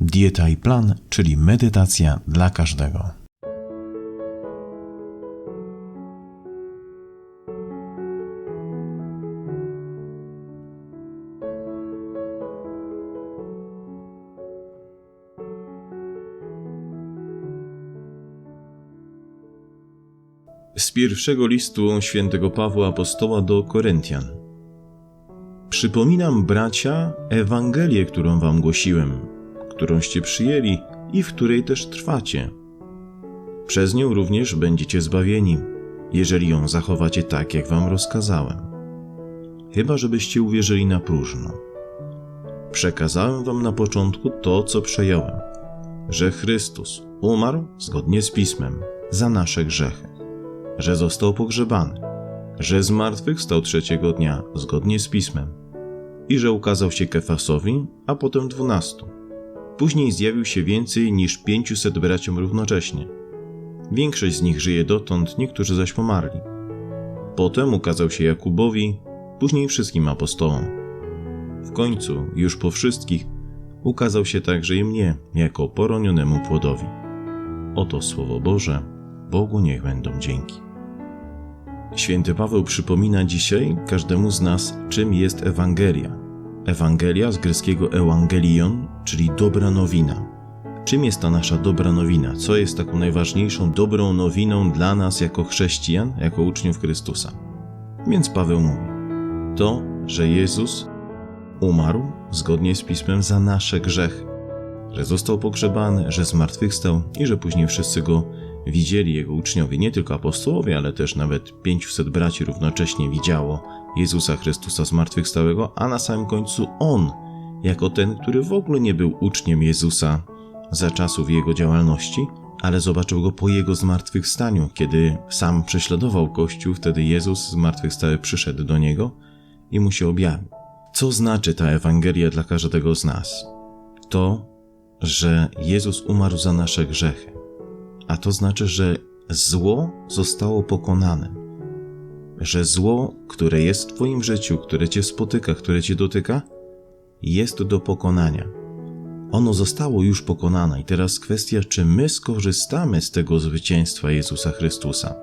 Dieta i plan, czyli medytacja dla każdego. Z pierwszego listu świętego Pawła Apostoła do Koryntian. Przypominam, bracia, Ewangelię, którą wam głosiłem, którąście przyjęli i w której też trwacie. Przez nią również będziecie zbawieni, jeżeli ją zachowacie tak, jak wam rozkazałem. Chyba, żebyście uwierzyli na próżno. Przekazałem wam na początku to, co przejąłem, że Chrystus umarł zgodnie z Pismem za nasze grzechy, że został pogrzebany, że zmartwychwstał trzeciego dnia zgodnie z Pismem i że ukazał się Kefasowi, a potem dwunastu. Później zjawił się więcej niż pięciuset braciom równocześnie. Większość z nich żyje dotąd, niektórzy zaś pomarli. Potem ukazał się Jakubowi, później wszystkim apostołom. W końcu, już po wszystkich, ukazał się także i mnie, jako poronionemu płodowi. Oto Słowo Boże, Bogu niech będą dzięki. Święty Paweł przypomina dzisiaj każdemu z nas, czym jest Ewangelia. Ewangelia z greckiego Ewangelion, czyli dobra nowina. Czym jest ta nasza dobra nowina? Co jest taką najważniejszą dobrą nowiną dla nas jako chrześcijan, jako uczniów Chrystusa? Więc Paweł mówi: To, że Jezus umarł zgodnie z Pismem za nasze grzechy, że został pogrzebany, że zmartwychwstał i że później wszyscy go widzieli, jego uczniowie, nie tylko apostołowie, ale też nawet 500 braci równocześnie widziało Jezusa Chrystusa zmartwychwstałego, a na samym końcu On, jako ten, który w ogóle nie był uczniem Jezusa za czasów jego działalności, ale zobaczył go po jego zmartwychwstaniu, kiedy sam prześladował Kościół, wtedy Jezus zmartwychwstały przyszedł do niego i mu się objawił. Co znaczy ta Ewangelia dla każdego z nas? To, że Jezus umarł za nasze grzechy, a to znaczy, że zło zostało pokonane. Że zło, które jest w Twoim życiu, które Cię spotyka, które Cię dotyka, jest do pokonania. Ono zostało już pokonane, i teraz kwestia, czy my skorzystamy z tego zwycięstwa Jezusa Chrystusa.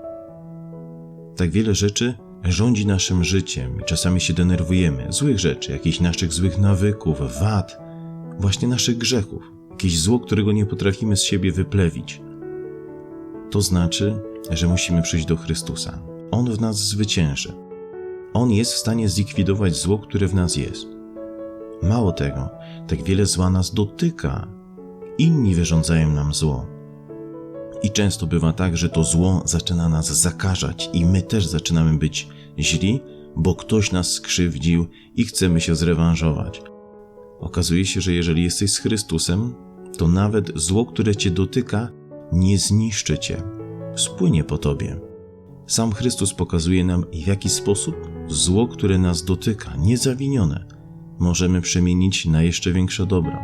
Tak wiele rzeczy rządzi naszym życiem i czasami się denerwujemy, złych rzeczy, jakichś naszych złych nawyków, wad, właśnie naszych grzechów, jakieś zło, którego nie potrafimy z siebie wyplewić. To znaczy, że musimy przyjść do Chrystusa. On w nas zwycięży. On jest w stanie zlikwidować zło, które w nas jest. Mało tego, tak wiele zła nas dotyka. Inni wyrządzają nam zło. I często bywa tak, że to zło zaczyna nas zakażać, i my też zaczynamy być źli, bo ktoś nas skrzywdził i chcemy się zrewanżować. Okazuje się, że jeżeli jesteś z Chrystusem, to nawet zło, które cię dotyka, nie zniszczy cię, spłynie po tobie. Sam Chrystus pokazuje nam, w jaki sposób zło, które nas dotyka, niezawinione, możemy przemienić na jeszcze większe dobro.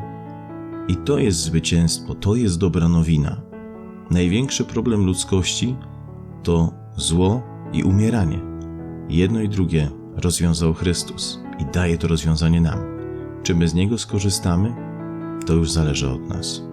I to jest zwycięstwo, to jest dobra nowina. Największy problem ludzkości to zło i umieranie. Jedno i drugie rozwiązał Chrystus i daje to rozwiązanie nam. Czy my z niego skorzystamy, to już zależy od nas.